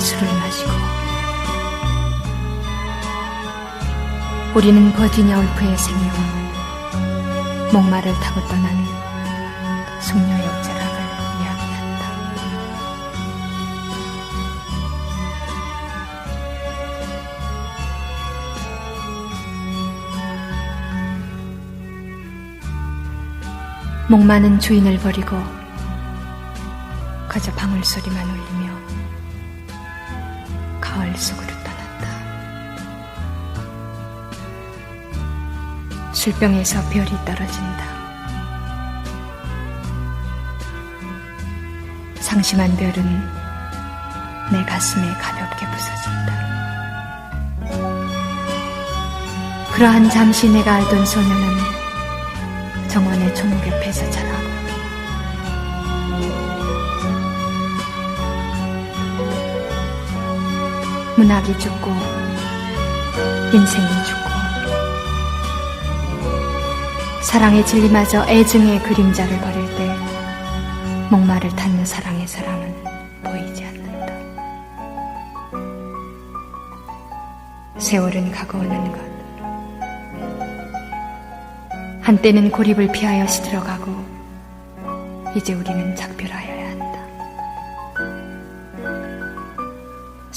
술을 마시고 우리는 버지니아 울프의 생애와 목마를 타고 떠난 숙녀의 옥자락을 이야기한다. 목마는 주인을 버리고 그저 방울 소리만 울리며 가을 속으로 떠났다. 술병에서 별이 떨어진다. 상심한 별은 내 가슴에 가볍게 부서진다. 그러한 잠시 내가 알던 소녀는 정원의 종목 옆에서 자라고 문학이 죽고 인생이 죽고 사랑의 진리마저 애증의 그림자를 버릴 때 목마를 탔는 사랑의 사랑은 보이지 않는다. 세월은 가고 오는 것. 한때는 고립을 피하여 시들어가고 이제 우리는 작별하여야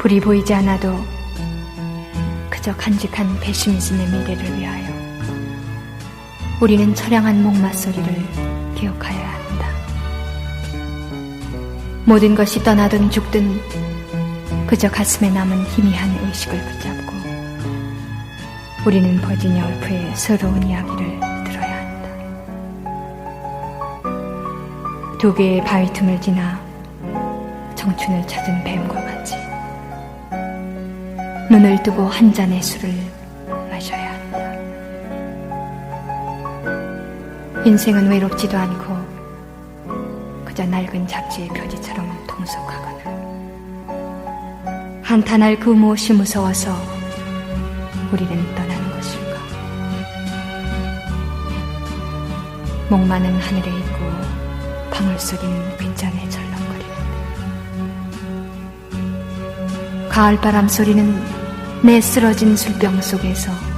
불이 보이지 않아도 그저 간직한 배시미즘의 미래를 위하여 우리는 처량한 목마 소리를 기억하여야 한다. 모든 것이 떠나든 죽든 그저 가슴에 남은 희미한 의식을 붙잡고 우리는 버지니아 울프의 새로운 이야기를 들어야 한다. 두 개의 바위 틈을 지나 청춘을 찾은 뱀과 같이 눈을 뜨고 한 잔의 술을 마셔야 한다. 인생은 외롭지도 않고 그저 낡은 잡지의 표지처럼 통속하거나 한탄할 그 무엇이 무서워서 우리는 떠나는 것일까? 목마는 하늘에 있고 방울 소리는 빗잔에 절렁거리는데 가을바람 소리는 내 쓰러진 술병 속에서